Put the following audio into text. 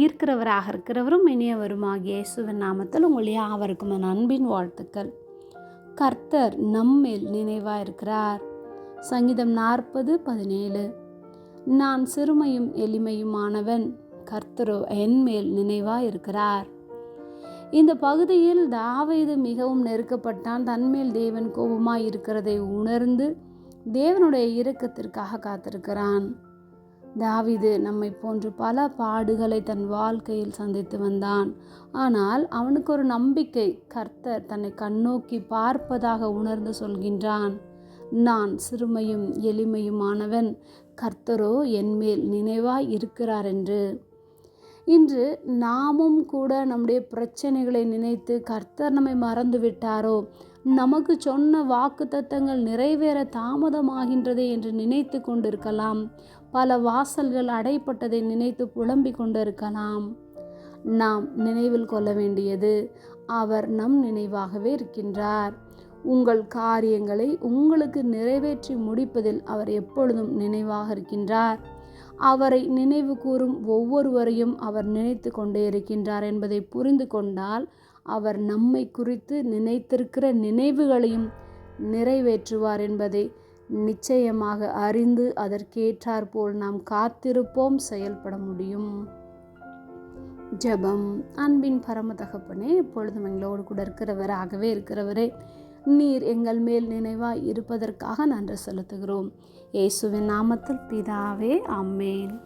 ஈர்க்கிறவராக இருக்கிறவரும் இனியவருமாகிய இயேசுவின் நாமத்தில் உங்கள் யாவருக்கும் என் அன்பின் வாழ்த்துக்கள். கர்த்தர் நம்மேல் நினைவாக இருக்கிறார் சங்கீதம் நாற்பது பதினேழு. நான் சிறுமையும் எளிமையுமானவன் கர்த்தரோ என்மேல் நினைவாக இருக்கிறார் இந்த பகுதியில் தாவீது மிகவும் நெருக்கப்பட்டான். தன்மேல் தேவன் கோபமாக இருக்கிறதை உணர்ந்து தேவனுடைய இரக்கத்திற்காக காத்திருக்கிறான். தாவிது நம்மை போன்று பல பாடுகளை தன் வாழ்க்கையில் சந்தித்து வந்தான். ஆனால் அவனுக்கு ஒரு நம்பிக்கை கர்த்தர் தன்னை கண்ணோக்கி பார்ப்பதாக உணர்ந்து சொல்கின்றான். நான் சிறுமையும் எளிமையுமானவன் கர்த்தரோ என்மேல் நினைவாய் இருக்கிறார் என்று. இன்று நாமும் கூட நம்முடைய பிரச்சனைகளை நினைத்து கர்த்தர் நம்மை மறந்து விட்டாரோ நமக்கு சொன்ன வாக்கு தத்தங்கள் நிறைவேற தாமதமாகின்றதே என்று நினைத்து கொண்டிருக்கலாம். பல வாசல்கள் அடைப்பட்டதை நினைத்து புலம்பிக் கொண்டிருக்கலாம். நாம் நினைவில் கொள்ள வேண்டியது அவர் நம் நினைவாகவே இருக்கின்றார். உங்கள் காரியங்களை உங்களுக்கு நிறைவேற்றி முடிப்பதில் அவர் எப்பொழுதும் நினைவாக இருக்கின்றார். அவரை நினைவு கூறும் ஒவ்வொருவரையும் அவர் நினைத்து கொண்டே இருக்கின்றார் என்பதை புரிந்து கொண்டால் அவர் நம்மை குறித்து நினைத்திருக்கிற நினைவுகளையும் நிறைவேற்றுவார் என்பதை நிச்சயமாக அறிந்து அதற்கேற்றார் போல் நாம் காத்திருப்போம் செயல்பட முடியும். ஜெபம். அன்பின் பரம தகப்பனே எப்பொழுதும் எங்களோடு கூட இருக்கிறவராகவே இருக்கிறவரே நீர் எங்கள் மேல் நினைவாய் இருப்பதற்காக நன்றி செலுத்துகிறோம். இயேசுவின் நாமத்தில் பிதாவே அம்மேன்